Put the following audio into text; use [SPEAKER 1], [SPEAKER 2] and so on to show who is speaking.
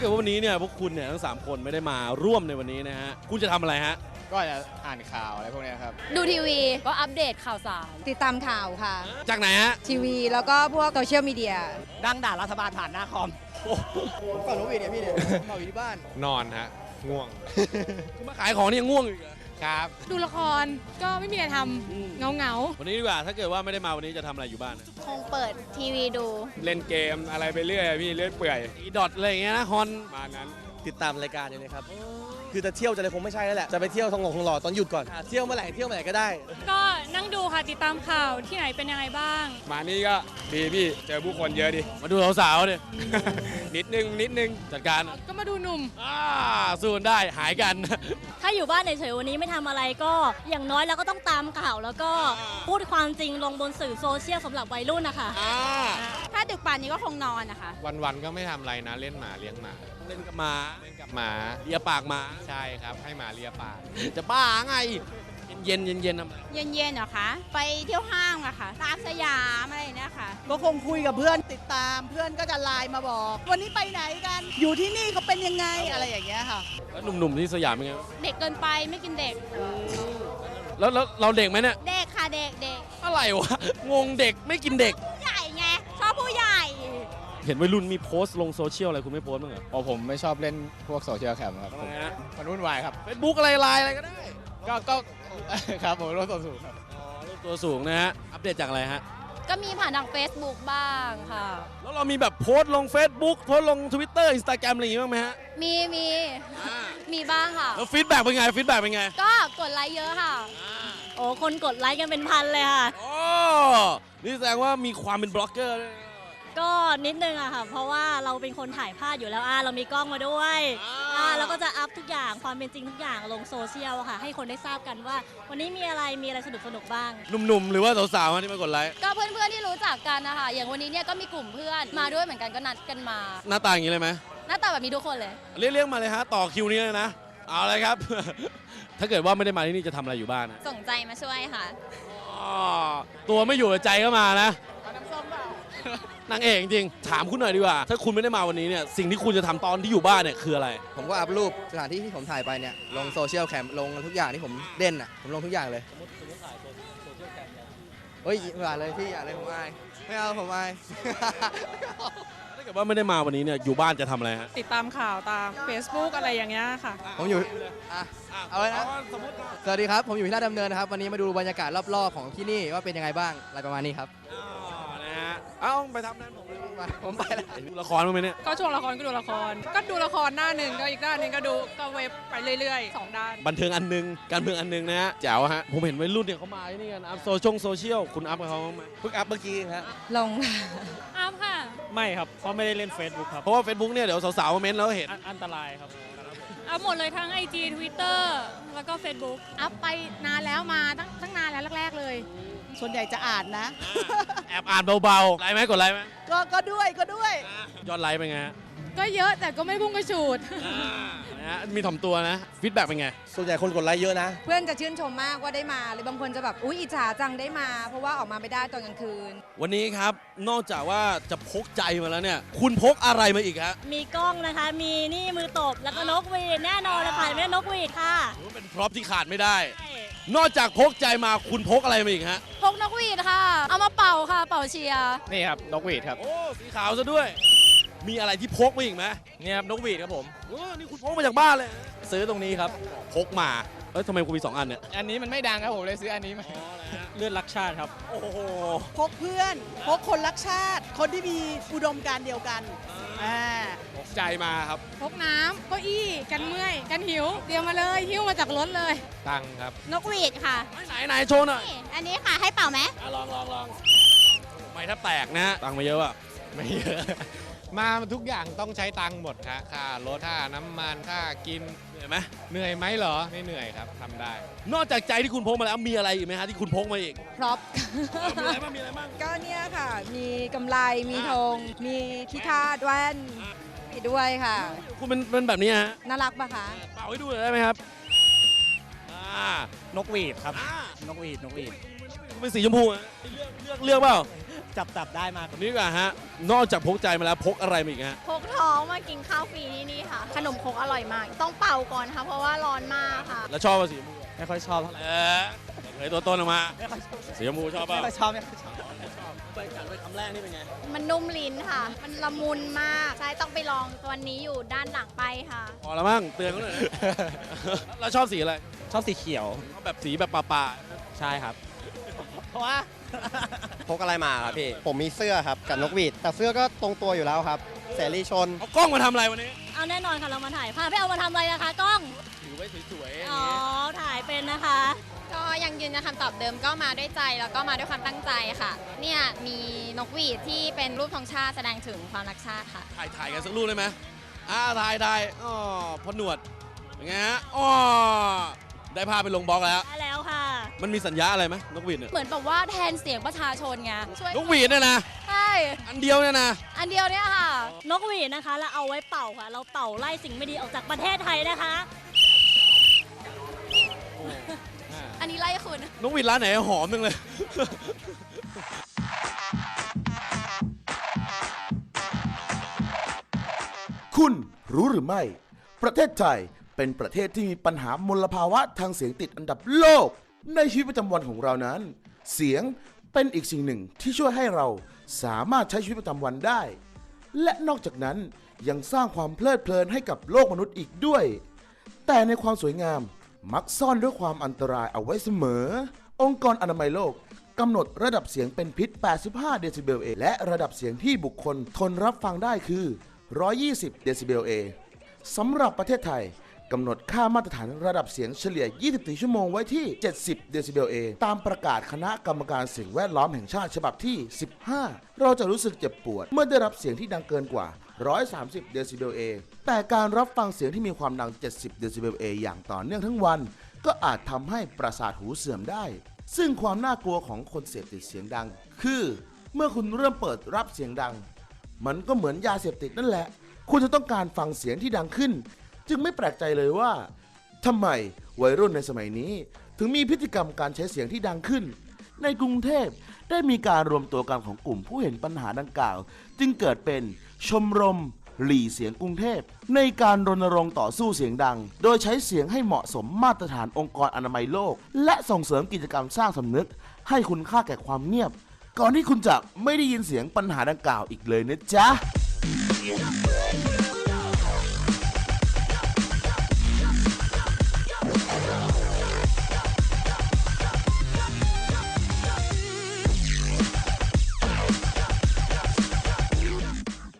[SPEAKER 1] ถ้าเกิดว่าวันนี้เนี่ยพวกคุณเนี่ยทั้งสามคนไม่ได้มาร่วมในวันนี้นะฮะคุณจะทำอะไรฮะ
[SPEAKER 2] ก็จะอ่านข่าวอะไรพวกเนี้ยครับ
[SPEAKER 3] ดูทีวีก็อัปเดตข่าวสาร
[SPEAKER 4] ติดตามข่าวค่ะ
[SPEAKER 1] จากไหนฮะ
[SPEAKER 4] ทีวีแล้วก็พวกโซเชียลมีเดีย
[SPEAKER 2] ดังด่ารัฐบาลผ่านหน้าคอม ฝั่งน้องวีเนี่ยพี่เนี่ยเขาอยู่ที่บ้าน
[SPEAKER 5] นอนฮะ ง่วง
[SPEAKER 1] คุณมาขายของเนี่ยง่วงอยู่อีกเหรอ
[SPEAKER 5] ครับ
[SPEAKER 6] ดูละครก็ไม่มีอะไรท
[SPEAKER 1] อืมำ
[SPEAKER 6] เงาเงา
[SPEAKER 1] วันนี้ดีกว่าถ้าเกิดว่าไม่ได้มาวันนี้จะทำอะไรอยู่บ้านนะ
[SPEAKER 3] คงเปิดทีวีดู
[SPEAKER 5] เล่นเกมอะไรไปเรื่อยอะพี่เรื่อยเปื่อย
[SPEAKER 1] อีดอทอะไรอย่างเงี้ยนะฮอน
[SPEAKER 5] มานั้น
[SPEAKER 7] ติดตามรายการอยู่เลยครับ คือจะเที่ยวจะอะไรคงไม่ใช่แล้วแหละ จะไปเที่ยวทองหลงทองหล่อตอนหยุดก่อนอะเที่ยวเมื่อไหร่เที่ยวเมื่อไหร่ก็ได้
[SPEAKER 6] ก็นั่งดูค่ะติดตามข่าวที่ไหนเป็นยังไงบ้าง
[SPEAKER 5] มานี่ก็ดีพี่เจอผู้คนเยอะดิ
[SPEAKER 1] มาดูสาวๆเนี่ย
[SPEAKER 5] นิดนึงนิดนึง
[SPEAKER 1] จัดการ
[SPEAKER 6] ก็มาดูหนุ่ม
[SPEAKER 1] อ่าสู้กันได้หายกัน
[SPEAKER 3] ถ้าอยู่บ้านเฉยๆวันนี้ไม่ทำอะไรก็อย่างน้อยเราก็ต้องตามข่าว แล้วก็พูดความจริงลงบนสื่อโซเชียลสำหรับวัยรุ่นนะคะ
[SPEAKER 1] อ่า
[SPEAKER 3] ถ้าดึกป่านนี้ก็คงนอนนะคะ
[SPEAKER 5] วันๆก็ไม่ทำอะไรนะ เล่นหมาเลี้ยงหมา
[SPEAKER 1] เล่นกับหมา
[SPEAKER 5] เล่นกับหมา
[SPEAKER 1] เลียปากหมา
[SPEAKER 5] ใช่ครับ ให้หมาเลียปาก
[SPEAKER 1] จะบ้าไง เย็นๆเย็นๆทำอะไร
[SPEAKER 3] เย็นๆเหรอคะ ไปเที่ยวห้างอะค่ะ ตามสยามอะไรเนี่ยค่ะ
[SPEAKER 8] ก็คงคุยกับเพื่อนติดตาม เพื่อนก็จะไลน์มาบอก วันนี้ไปไหนกัน อยู่ที่นี่เขาเป็นยังไงอะไรอย่างเงี้ยค่ะ
[SPEAKER 1] แล้วหนุ่มๆที่สยามเป็นไง
[SPEAKER 3] เด็กเกินไปไม่กินเด็ก
[SPEAKER 1] แล้วแล้วเราเด็กไหมเนี่ย
[SPEAKER 3] เด็กค่ะเด็กเด็ก
[SPEAKER 1] อะไรวะ งงเด็กไม่กินเด็ก ห็นวัยรุ่นมีโพสต์ลงโซเชียลอะไรคุณไม่โพสต์บ้างเหรอ
[SPEAKER 2] พอผมไม่ชอบเล่นพวกโซเชียลแคมครับ
[SPEAKER 1] ทำ
[SPEAKER 2] ผ
[SPEAKER 1] ไม
[SPEAKER 2] ม
[SPEAKER 1] ฮะ
[SPEAKER 2] มันวุ่นวายครับ
[SPEAKER 1] เฟซบุ๊กอะไรไลน์อะไรก็ได้
[SPEAKER 2] ก็ก็ ครับผมรถตัวสูงครับ
[SPEAKER 1] อ๋อรูปตัวสูงนะฮะ อัปเดตจากอะไรฮะ
[SPEAKER 3] ก็มีผ่านทาง Facebook บ้างค่ะ
[SPEAKER 1] แล้วเรามีแบบโพสต์ลง Facebook โพสต์ลง Twitter Instagram อะไรอย่างงี้บ้างไหมฮะ
[SPEAKER 3] มีมีมีบ้างค่ะ
[SPEAKER 1] แล้วฟีดแบ็กเป็นไงฟีดแบ็กเป็นไง
[SPEAKER 3] ก็กดไลค์เยอะค่ะ โอ้คนกดไลค์กันเป็นพันเลยค่ะ
[SPEAKER 1] โอ้นี่แสดงว่ามีความเป็นบล็อกเกอร์ด้วยนะ
[SPEAKER 3] ก็นิดนึงอะค่ะ เพราะว่าเราเป็นคนถ่ายภาพอยู่แล้วอะเรามีกล้องมาด้วยอะเราก็จะอัพทุกอย่างความเป็นจริงทุกอย่างลงโซเชียลอะค่ะ ให้คนได้ทราบกันว่า วันนี้มีอะไรมีอะไรสนุกสนุกๆบ้าง
[SPEAKER 1] หนุ่มๆ หรือว่าสาวๆฮะที่มากดไลค์
[SPEAKER 3] ก็เพื่อนๆที่รู้จักกันนะคะอย่างวันนี้เนี่ยก็มีกลุ่มเพื่อนมาด้วยเหมือนกันก็นัดกันมา
[SPEAKER 1] หน้าตาอย่างนี้เลยไหม
[SPEAKER 3] หน้าตาแบบนี้ทุกคนเลย
[SPEAKER 1] เรียกๆมาเลยฮะต่อคิวนี้เลยนะ เอาเลยครับ ถ้าเกิดว่าไม่ได้มาที่นี่จะทำอะไรอยู่บ้านนะ
[SPEAKER 3] ส่งใจมาช่วยค่ะ
[SPEAKER 1] อ๋อตัวไม่อยู่แต่ใจก็มานะ นางเอกจริงๆถามคุณหน่อยดีกว่า ถ้าคุณไม่ได้มาวันนี้เนี่ยสิ่งที่คุณจะทำตอนที่อยู่บ้านเนี่ยคืออะไร
[SPEAKER 7] ผมก็อัพรูปสถานที่ที่ผมถ่ายไปเนี่ยลงโซเชียลแคมลงทุกอย่างที่ผมเล่นอะผมลงทุกอย่างเลยเฮ้ยอย่าเลยพี่อย่าเลยผมอายไม่เอาผมอาย
[SPEAKER 1] ถ้าเกิดว่าไม่ได้มาวันนี้เนี่ยอยู่บ้านจะทำอะไรฮะ
[SPEAKER 6] ติดตามข่าวตาม Facebook อะไรอย่างเงี้ยค่ะ
[SPEAKER 7] ผมอยู่อะ เอาไว้นะ
[SPEAKER 1] สมมติ
[SPEAKER 7] สวัสดีครับผมอยู่ที่ราชดำเนินนะครับวันนี้มาดูบรรยากาศรอบๆของที่นี่ว่าเป็นยังไงบ้างอะไรประมาณนี้ครับ
[SPEAKER 1] นะฮะ เอ้าไปทำนั้นผมเลย
[SPEAKER 7] มาผมไปแล้ว
[SPEAKER 1] ดูละครบ้างไหมเนี่ย
[SPEAKER 6] ก็ช่วงละครก็ดูละคร ก็ดูละครหน้าหนึ่งก็อีกหน้าหนึ่งก็ดูก็เว็บไปเรื่อยๆสองด้าน
[SPEAKER 1] บันเทิงอันหนึงการเมืองอันหนึงนะฮะแจ๋วฮะผมเห็นวัยรุ่นเนี่ยเขามาที่นี่กันอัพโซชงโซเชียลคุณอัพกับเขาบ้างไหม
[SPEAKER 7] เพิ่งอัพเมื่อกี้ครับ
[SPEAKER 4] ลง
[SPEAKER 6] อ้ามค่ะ
[SPEAKER 9] ไม่ครับ เพราะไม่ได้เล่น Facebook ครับ
[SPEAKER 1] เพราะว่า Facebook เนี่ยเดี๋ยวสาวๆมาเม้นต์แล้วเห็น
[SPEAKER 9] อันอันตรายครับ
[SPEAKER 6] อัพหมดเลยทั้ง IG Twitter แล้วก็ Facebook อัพไปนานแล้วมาตั้งตั้งนานแล้วแรกๆเลย
[SPEAKER 8] ส่วนใหญ่จะอ่านนะ
[SPEAKER 1] แอบอ่านเบาๆไลค์ไหมกดไลค์ไหม
[SPEAKER 8] ก็ก็ด้วยก็ด้วย
[SPEAKER 1] ยอดไลค์เป็นไงฮะ
[SPEAKER 6] ก็เยอะแต่ก็ไม่พุ่งกระฉูด
[SPEAKER 1] นะ ฮะ มีถ่อมตัวนะฟีดแบ็กเป็นไง
[SPEAKER 7] ส่วนใหญ่คนกดไลค์เยอะนะ
[SPEAKER 4] เพื่อนจะชื่นชมมากว่าได้มา หรือบางคนจะแบบอุ๊ยอิจฉาจังได้มา เพราะว่าออกมาไม่ได้ตอนกลางคืน
[SPEAKER 1] วันนี้ครับ นอกจากว่าจะพกใจมาแล้วเนี่ย คุณพกอะไรมาอีกฮะ
[SPEAKER 3] มีกล้องนะคะ มีนี่มือตบ แล้วก็นกหวีดแน่นอนเลยค่ะไม่ได้นกหวีดค่ะ
[SPEAKER 1] ถือว่าเป็นพร็อพที่ขาดไม่ได้นอกจากพกใจมาคุณพกอะไรมาอีกฮะ
[SPEAKER 3] พกนกหวีดค่ะ เอามาเป่าค่ะ เป่าเชียร์
[SPEAKER 2] นี่ครับ นกหวีดครับ
[SPEAKER 1] โอ้ สีขาวซะด้วย มีอะไรที่พกมาอีกไหม
[SPEAKER 2] นี่ครับนกหวีดครับผม
[SPEAKER 1] เออนี่คุณพกมาจากบ้านเลย
[SPEAKER 2] ซื้อตรงนี้ครับ
[SPEAKER 1] พกมา เอ้ยทำไมคุณมีสองอันเนี่ย
[SPEAKER 2] อันนี้มันไม่ดังครับผมเลยซื้ออันนี้มา
[SPEAKER 9] เลือดรักชาติครับ
[SPEAKER 1] โอ้โห
[SPEAKER 8] พกเพื่อน พกคนรักชาติ คนที่มีอุดมการณ์เดียวกันอ่า
[SPEAKER 1] พกใจมาครับ
[SPEAKER 6] พกน้ำเก้าอี้กันเมื่อย กันหิว เตรียมมาเลยหิ้วมาจากรถเลย
[SPEAKER 5] ตังครับ
[SPEAKER 3] นกหวีดค่ะ
[SPEAKER 1] ไหนไหนโชว์หน่อย
[SPEAKER 3] อันนี้ค่ะให้เป่าไหม
[SPEAKER 1] อะลองลองลองไม่ถ้าแตกนะฮะตังค์มาเยอะอะ
[SPEAKER 5] ไม่เยอะ มาทุกอย่างต้องใช้ตังค์หมดฮะค่ารถค่าน้ำมันค่ากิน
[SPEAKER 1] เหนื่อยไหม
[SPEAKER 5] เหนื่อยไหมเหรอไม่เหนื่อยครับทำได้
[SPEAKER 1] นอกจากใจที่คุณพกมาแล้วมีอะไรอีกไหมฮะที่คุณพกมาอีก
[SPEAKER 4] พร็อพ
[SPEAKER 1] เออมีอะไรบ้างมีอะไรบ้าง
[SPEAKER 4] ก็เนี่ยค่ะ มีกำไรมีธง มีที่คาดแว่นมีด้วยค่ะ
[SPEAKER 1] คุณเป็นเป็นแบบนี้ฮะ
[SPEAKER 4] น่ารักปะคะ
[SPEAKER 1] เป่าให้ดูหน่อยได้ไหมครับอ่าน
[SPEAKER 9] กหวีดครับ
[SPEAKER 1] อ่าน
[SPEAKER 9] กหวีดนกหวีด
[SPEAKER 1] คุณเป็นสีชมพูอะเลือกเลือกเลือกเปล่า
[SPEAKER 2] จับจับได้มา
[SPEAKER 1] วันนี้ดีกว่าฮะ นอกจากพกใจมาแล้วพกอะไรมาอีกฮะ
[SPEAKER 10] พกท้องมากินข้าวฟรีที่นี่ค่ะ ขนมครกอร่อยมาก ต้องเป่าก่อนค่ะ เพราะว่าร้อนมากค่ะ
[SPEAKER 1] แล้วชอบป่ะสีชมพู
[SPEAKER 2] ไม่ค่อยชอบเท่าไหร่
[SPEAKER 1] เออเผยตัวตนออกมา
[SPEAKER 2] ไม่ค่อยชอบ
[SPEAKER 1] สีชมพูชอบเปล่า
[SPEAKER 2] ไม่ค่อยชอบไม่ค่อยชอบ
[SPEAKER 1] ไปกัดไปคำแรกนี่เป็นไง
[SPEAKER 10] มันนุ่มลิ้นค่ะ มันละมุนมาก ใช่ต้องไปลองตัวนี้อยู่ด้านหลังไปค่ะ
[SPEAKER 1] พอแล้วมั้งเตือนเขาหน่อยนะแล้วชอบสีอะไร
[SPEAKER 2] ชอบสีเขียว
[SPEAKER 1] ชอบแบบสีแบบป่า
[SPEAKER 2] ใช่ครับ เพราะว่า
[SPEAKER 7] พกอะไรมาครับพี่ ผมมีเสื้อครับกับนกหวีด แต่เสื้อก็ตรงตัวอยู่แล้วครับ เสรีชน
[SPEAKER 1] ๆเอากล้องมาทำอะไรวันนี้
[SPEAKER 3] เอาแน่นอนค่ะเรามาถ่ายภาพไม่เอามาทำอะไรนะคะ กล้อง
[SPEAKER 1] ถือไว้สวยๆอย่าง
[SPEAKER 3] อ๋อ
[SPEAKER 1] นี้
[SPEAKER 3] ถ่ายเป็นนะคะ
[SPEAKER 10] ก็ยังยืนยันคำตอบเดิมก็มาด้วยใจแล้วก็มาด้วยความตั้งใจค่ะ เนี่ยมีนกหวีดที่เป็นรูปธงชาติแสดงถึงความรักชาติค่ะ
[SPEAKER 1] ถ่ายถ่ายกันสักรูปได้ไหมอ่าถ่ายได้อ๋อพอหนวดเป็นไงฮะอ๋อ ได้ภาพไปลงบล็อกแล้ว
[SPEAKER 3] ได้แล้วค่ะ
[SPEAKER 1] มันมีสัญญาอะไรไหมนกหวีดเนี่ย
[SPEAKER 10] เหมือนแบบว่าแทนเสียงประชาชนไงช่วย
[SPEAKER 1] นกหวีดเนี่ยนะ
[SPEAKER 10] ใช่
[SPEAKER 1] อันเดียวเนี่ยนะ
[SPEAKER 10] อันเดียวเนี่ยค่ะ
[SPEAKER 3] นกหวีดนะคะเราเอาไว้เป่าค่ะ เราเป่าไล่สิ่งไม่ดีออกจากประเทศไทยนะคะ
[SPEAKER 10] อันนี้ไล่คุณ
[SPEAKER 1] นกหวีดร้านไหนหอมจังเลย
[SPEAKER 11] คุณรู้หรือไม่ ประเทศไทย เป็นประเทศที่มีปัญหามลภาวะทางเสียงติดอันดับโลก ในชีวิตประจำวันของเรานั้น เสียงเป็นอีกสิ่งหนึ่งที่ช่วยให้เราสามารถใช้ชีวิตประจำวันได้ และนอกจากนั้นยังสร้างความเพลิดเพลินให้กับโลกมนุษย์อีกด้วย แต่ในความสวยงามมักซ่อนด้วยความอันตรายเอาไว้เสมอ องค์กรอนามัยโลกกำหนดระดับเสียงเป็นพิษ 85 เดซิเบล A และระดับเสียงที่บุคคลทนรับฟังได้คือ 120 เดซิเบล A สำหรับประเทศไทย กำหนดค่ามาตรฐานระดับเสียงเฉลี่ย 24 ชั่วโมงไว้ที่ 70 เดซิเบล A ตามประกาศคณะกรรมการสิ่งแวดล้อมแห่งชาติฉบับที่ 15 เราจะรู้สึกเจ็บปวด เมื่อได้รับเสียงที่ดังเกินกว่า 130 เดซิเบล A แต่การรับฟังเสียงที่มีความดัง 70 เดซิเบล A อย่างต่อเนื่องทั้งวัน ก็อาจทำให้ประสาทหูเสื่อมได้ ซึ่งความน่ากลัวของคนเสพติดเสียงดัง คือ เมื่อคุณเริ่มเปิดรับเสียงดัง มันก็เหมือนยาเสพติดนั่นแหละคุณจะต้องการฟังเสียงที่ดังขึ้น จึงไม่แปลกใจเลยว่าทำไมวัยรุ่นในสมัยนี้ ถึงมีพฤติกรรมการใช้เสียงที่ดังขึ้น ในกรุงเทพได้มีการรวมตัวกันของกลุ่มผู้เห็นปัญหาดังกล่าว จึงเกิดเป็นชมรมหลีเสียงกรุงเทพ ในการรณรงค์ต่อสู้เสียงดัง โดยใช้เสียงให้เหมาะสมมาตรฐานองค์กรอนามัยโลก และส่งเสริมกิจกรรมสร้างสำนึก ให้คุณค่าแก่ความเงียบ ก่อนที่คุณจะไม่ได้ยินเสียงปัญหาดังกล่าวอีกเลยนะจ๊ะ